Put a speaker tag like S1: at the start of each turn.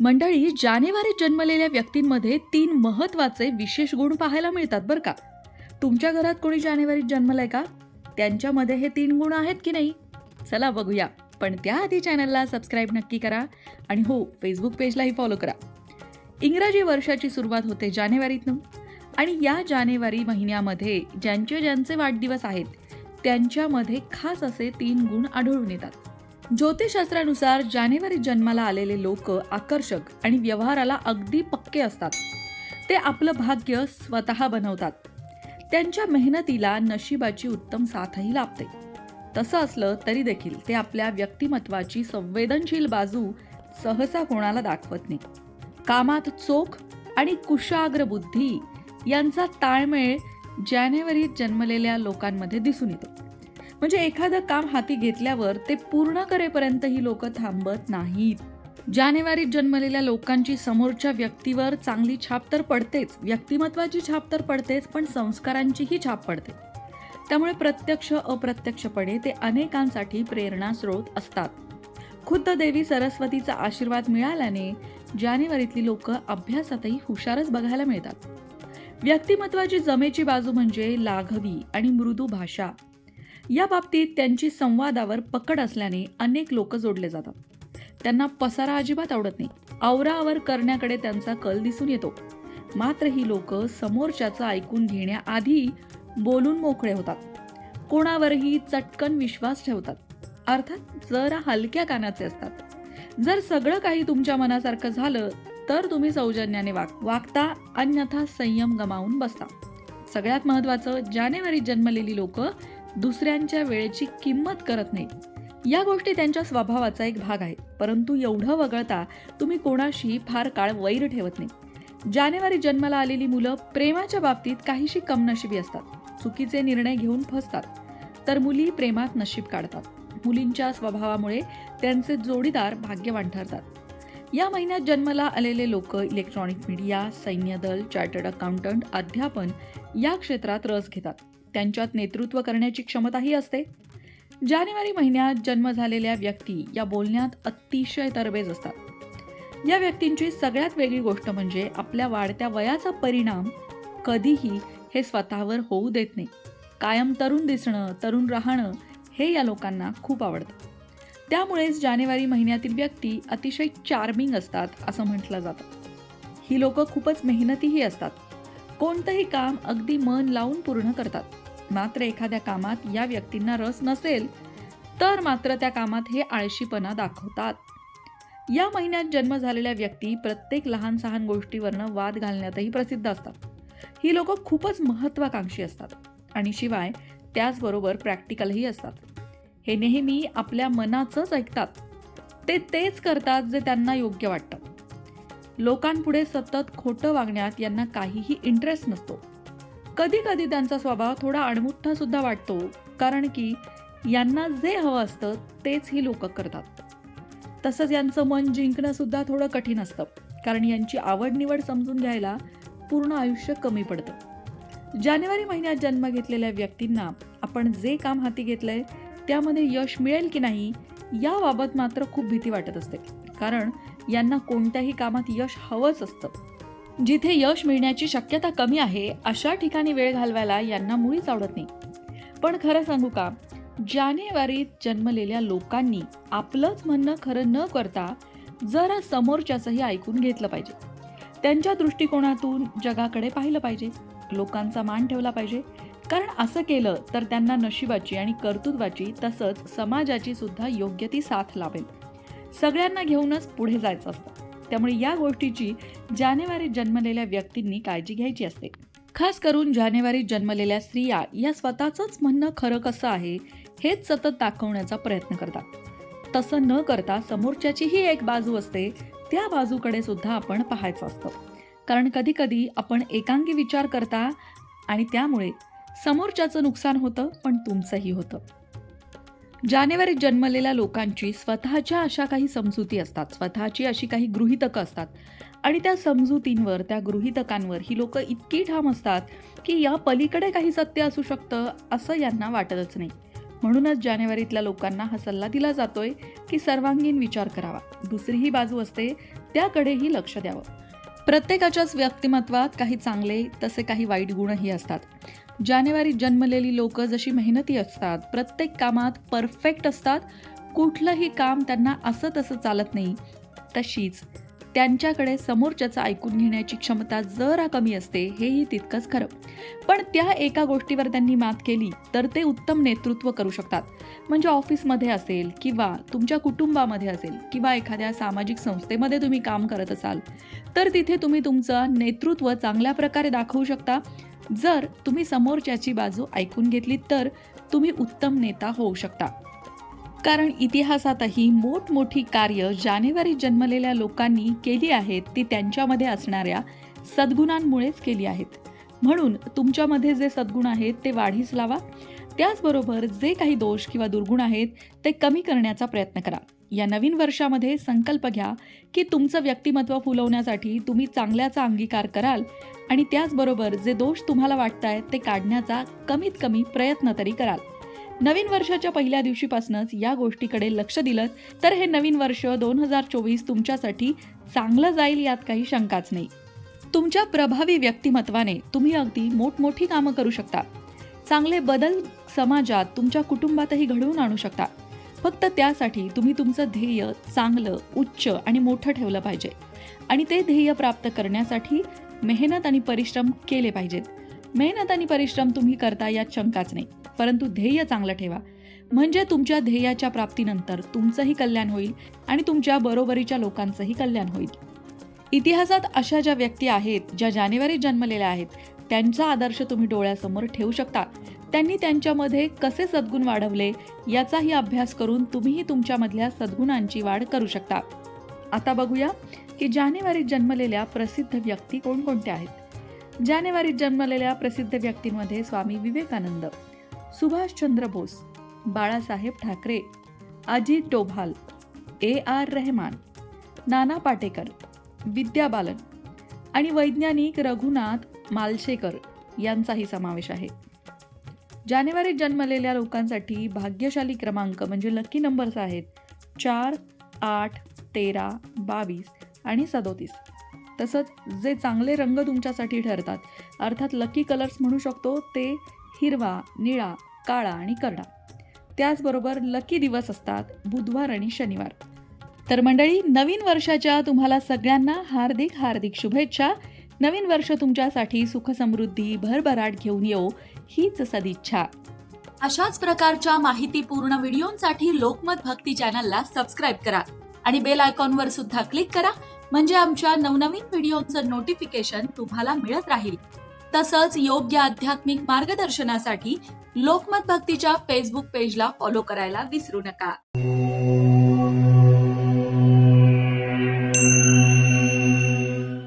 S1: मंडळी जानेवारीत जन्मलेल्या व्यक्तींमध्ये तीन महत्त्वाचे विशेष गुण पाहायला मिळतात बरं का? तुमच्या घरात कोणी जानेवारीत जन्मलंय का? त्यांच्यामध्ये हे तीन गुण आहेत की नाही? चला बघूया. पण त्याआधी चॅनलला सबस्क्राईब नक्की करा आणि हो फेसबुक पेजलाही फॉलो करा. इंग्रजी वर्षाची सुरुवात होते जानेवारीतनं आणि या जानेवारी महिन्यामध्ये ज्यांचे ज्यांचे वाढदिवस आहेत त्यांच्यामध्ये खास असे तीन गुण आढळून येतात. ज्योतिषशास्त्रानुसार जानेवारीत जन्माला आलेले लोक आकर्षक आणि व्यवहाराला अगदी पक्के असतात. ते आपलं भाग्य स्वतः बनवतात. त्यांच्या मेहनतीला नशिबाची उत्तम साथही लाभते. तसं असलं तरी देखील ते आपल्या व्यक्तिमत्वाची संवेदनशील बाजू सहसा कोणाला दाखवत नाही. कामात चोख आणि कुशाग्र बुद्धी यांचा ताळमेळ जानेवारीत जन्मलेल्या लोकांमध्ये दिसून येतो. म्हणजे एखादं काम हाती घेतल्यावर ते पूर्ण करेपर्यंत ही लोक थांबत नाहीत. जानेवारीत जन्मलेल्या लोकांची समोरच्या व्यक्तीवर चांगली छाप तर पडतेच व्यक्तिमत्वाची छाप तर पडतेच पण संस्कारांचीही छाप पडते. त्यामुळे प्रत्यक्ष अप्रत्यक्षपणे ते अनेकांसाठी प्रेरणा स्रोत असतात. खुद्द देवी सरस्वतीचा आशीर्वाद मिळाल्याने जानेवारीतली लोक अभ्यासातही हुशारच बघायला मिळतात. व्यक्तिमत्वाची जमेची बाजू म्हणजे लाघवी आणि मृदू भाषा. या बाबतीत त्यांची संवादावर पकड असल्याने अनेक लोक जोडले जातात. त्यांना पसारा अजिबात आवडत नाही. आवरावर करण्याकडे त्यांचा कल दिसून येतो. मात्र ही लोक समोरच्याचं ऐकून घेण्याआधी बोलून मोकळे होतात. कोणावरही चटकन विश्वास ठेवतात. अर्थात जरा हलक्या कानाचे असतात. जर सगळं काही तुमच्या मनासारखं झालं तर तुम्ही सौजन्याने वाग वागता अन्यथा संयम गमावून बसता. सगळ्यात महत्वाचं जानेवारीत जन्मलेली लोक दुसऱ्यांच्या वेळेची किंमत करत नाहीत. या गोष्टी त्यांच्या स्वभावाचा एक भाग आहे परंतु एवढं वगळता तुम्ही कोणाशी फार काळ वैर ठेवत नाही. जानेवारी जन्माला आलेली मुलं प्रेमाच्या बाबतीत काहीशी कमनशिबी असतात. चुकीचे निर्णय घेऊन फसतात. तर मुली प्रेमात नशीब काढतात. मुलींच्या स्वभावामुळे त्यांचे जोडीदार भाग्यवान ठरतात. या महिन्यात जन्माला आलेले लोक इलेक्ट्रॉनिक मीडिया सैन्य दल चार्टर्ड अकाउंटंट अध्यापन या क्षेत्रात रस घेतात. त्यांच्यात नेतृत्व करण्याची क्षमताही असते. जानेवारी महिन्यात जन्म झालेल्या व्यक्ती या बोलण्यात अतिशय तरबेज असतात. या व्यक्तींची सगळ्यात वेगळी गोष्ट म्हणजे आपल्या वाढत्या वयाचा परिणाम कधीही हे स्वतःवर होऊ देत नाही. कायम तरुण दिसणं तरुण राहणं हे या लोकांना खूप आवडतं. त्यामुळेच जानेवारी महिन्यातील व्यक्ती अतिशय चार्मिंग असतात असं म्हटलं जातं. ही लोकं खूपच मेहनतीही असतात. कोणतंही काम अगदी मन लावून पूर्ण करतात. मात्र एखाद्या कामात या व्यक्तींना रस नसेल तर मात्र त्या कामात हे आळशीपणा दाखवतात. या महिन्यात जन्म झालेल्या व्यक्ती प्रत्येक लहान सहान गोष्टीवरनं वाद घालण्यातही प्रसिद्ध असतात. ही लोक खूपच महत्वाकांक्षी असतात आणि शिवाय त्याचबरोबर प्रॅक्टिकलही असतात. हे नेहमी आपल्या मनाचंच ऐकतात. ते तेच करतात जे त्यांना योग्य वाटतं. लोकांपुढे सतत खोटं वागण्यात यांना काहीही इंटरेस्ट नसतो. कधी कधी त्यांचा स्वभाव थोडा अणमुठ्ठा सुद्धा वाटतो कारण की यांना जे हवं असतं तेच ही लोक करतात. तसंच यांचं मन जिंकणं सुद्धा थोडं कठीण असतं कारण यांची आवड निवड समजून घ्यायला पूर्ण आयुष्य कमी पडतं. जानेवारी महिन्यात जन्म घेतलेल्या व्यक्तींना आपण जे काम हाती घेतलंय त्यामध्ये यश मिळेल की नाही याबाबत मात्र खूप भीती वाटत असते. कारण यांना कोणत्याही कामात यश हवंच असतं. जिथे यश मिळण्याची शक्यता कमी आहे अशा ठिकाणी वेळ घालवायला यांना मुळीच आवडत नाही. पण खरं सांगू का? जानेवारीत जन्मलेल्या लोकांनी आपलंच म्हणणं खरं न करता जरा समोरच्याचंही ऐकून घेतलं पाहिजे. त्यांच्या दृष्टिकोनातून जगाकडे पाहिलं पाहिजे. लोकांचा मान ठेवला पाहिजे. कारण असं केलं तर त्यांना नशिबाची आणि कर्तृत्वाची तसंच समाजाची सुद्धा योग्य ती साथ लाभेल. सगळ्यांना घेऊनच पुढे जायचं असतं. त्यामुळे या गोष्टीची जानेवारीत जन्मलेल्या व्यक्तींनी काळजी घ्यायची असते. खास करून जानेवारीत जन्मलेल्या स्त्रिया या स्वतःचंच म्हणणं खरं कसं आहे हेच सतत दाखवण्याचा प्रयत्न करतात. तसं न करता समोरच्याचीही एक बाजू असते त्या बाजूकडे सुद्धा आपण पाहायचं असतं. कारण कधी कधी आपण एकांगी विचार करता आणि त्यामुळे समोरच्याचं नुकसान होतं पण तुमचंही होतं. जानेवारीत जन्मलेल्या लोकांची स्वतःच्या अशा काही समजुती असतात. स्वतःची अशी काही गृहितकं असतात. आणि त्या समजुतींवर त्या गृहितकांवर ही लोक इतकी ठाम असतात की या पलीकडे काही सत्य असू शकतं असं यांना वाटतच नाही. म्हणूनच जानेवारीतल्या लोकांना हा सल्ला दिला जातोय की सर्वांगीण विचार करावा. दुसरीही बाजू असते त्याकडेही लक्ष द्यावं. प्रत्येकाच्याच व्यक्तिमत्वात काही चांगले तसे काही वाईट गुणही असतात. जानेवारीत जन्मलेली लोक जशी मेहनती असतात प्रत्येक कामात परफेक्ट असतात कुठलंही काम त्यांना असं तसं चालत नाही. तशीच त्यांच्याकडे समोरच्याचं ऐकून घेण्याची क्षमता जरा कमी असते हेही तितकंच खरं. पण त्या एका गोष्टीवर त्यांनी मात केली तर ते उत्तम नेतृत्व करू शकतात. म्हणजे ऑफिसमध्ये असेल किंवा तुमच्या कुटुंबामध्ये असेल किंवा एखाद्या सामाजिक संस्थेमध्ये तुम्ही काम करत असाल तर तिथे तुम्ही तुमचं नेतृत्व चांगल्या प्रकारे दाखवू शकता. जर तुम्ही समोरच्याची बाजू ऐकून घेतली तर तुम्ही उत्तम नेता होऊ शकता. कारण इतिहासातही मोठमोठी कार्य जानेवारी जन्मलेल्या लोकांनी केली आहेत ती त्यांच्यामध्ये असणाऱ्या सद्गुणांमुळेच केली आहेत. म्हणून तुमच्यामध्ये जे सद्गुण आहेत ते वाढीस लावा. त्याचबरोबर जे काही दोष किंवा दुर्गुण आहेत ते कमी करण्याचा प्रयत्न करा. या नवीन वर्षामध्ये संकल्प घ्या की तुमचं व्यक्तिमत्व फुलवण्यासाठी तुम्ही चांगल्याचा अंगीकार कराल आणि त्याचबरोबर जे दोष तुम्हाला वाटत आहेत ते काढण्याचा कमीत कमी प्रयत्न तरी कराल. नवीन वर्षाच्या पहिल्या दिवशीपासूनच या गोष्टीकडे लक्ष दिलं तर हे नवीन वर्ष दोन हजार चोवीस तुमच्यासाठी चांगलं जाईल यात काही शंकाच नाही. तुमच्या प्रभावी व्यक्तिमत्वाने तुम्ही अगदी मोठमोठी कामं करू शकता. चांगले बदल समाजात तुमच्या कुटुंबातही घडवून आणू शकता. फक्त त्यासाठी तुम्ही तुमचं ध्येय चांगलं उच्च आणि मोठं ठेवलं पाहिजे. आणि ते ध्येय प्राप्त करण्यासाठी मेहनत आणि परिश्रम केले पाहिजेत. मेहनत आणि परिश्रम तुम्ही करता यात शंकाच नाही परंतु ध्येय चांगलं ठेवा. म्हणजे तुमच्या ध्येयाच्या प्राप्तीनंतर तुमचंही कल्याण होईल आणि तुमच्या बरोबरीच्या लोकांचंही कल्याण होईल. इतिहासात अशा ज्या व्यक्ती आहेत ज्या जानेवारीत जन्मलेल्या आहेत त्यांचा आदर्श तुम्ही डोळ्यासमोर ठेवू शकता. त्यांनी त्यांच्यामध्ये कसे सद्गुण वाढवले याचाही अभ्यास करून तुम्हीही तुमच्यामधल्या सद्गुणांची वाढ करू शकता. आता बघूया की जानेवारीत जन्मलेल्या प्रसिद्ध व्यक्ती कोणकोणत्या आहेत. जानेवारीत जन्मलेल्या प्रसिद्ध व्यक्तींमध्ये स्वामी विवेकानंद सुभाषचंद्र बोस बाळासाहेब ठाकरे अजित डोभाल ए आर रहमान नाना पाटेकर विद्या बालन आणि वैज्ञानिक रघुनाथ मालशेकर यांचाही समावेश आहे. जानेवारीत जन्मलेल्या लोकांसाठी भाग्यशाली क्रमांक म्हणजे लकी नंबर्स आहेत. चार आठ तेरा बावीस आणि सदोतीस. तसंच जे चांगले रंग तुमच्यासाठी ठरतात अर्थात लकी कलर्स म्हणू शकतो ते हिरवा निळा काळा आणि करडा. त्याचबरोबर लकी दिवस असतात बुधवार आणि शनिवार. तर मंडळी नवीन वर्षाच्या तुम्हाला सगळ्यांना हार्दिक हार्दिक शुभेच्छा. नवीन वर्ष तुमच्यासाठी सुखसमृद्धी भरभराट घेऊन येऊ हीच सदिच्छा.
S2: अशाच प्रकारच्या माहितीपूर्ण व्हिडिओंसाठी लोकमत भक्ती चॅनलला सबस्क्राईब करा आणि बेल आयकॉनवर सुद्धा क्लिक करा म्हणजे आमच्या नवनवीन व्हिडिओचं नोटिफिकेशन तुम्हाला मिळत राहील. तसंच योग्य आध्यात्मिक मार्गदर्शनासाठी लोकमत भक्तीच्या फेसबुक पेजला फॉलो करायला विसरू नका.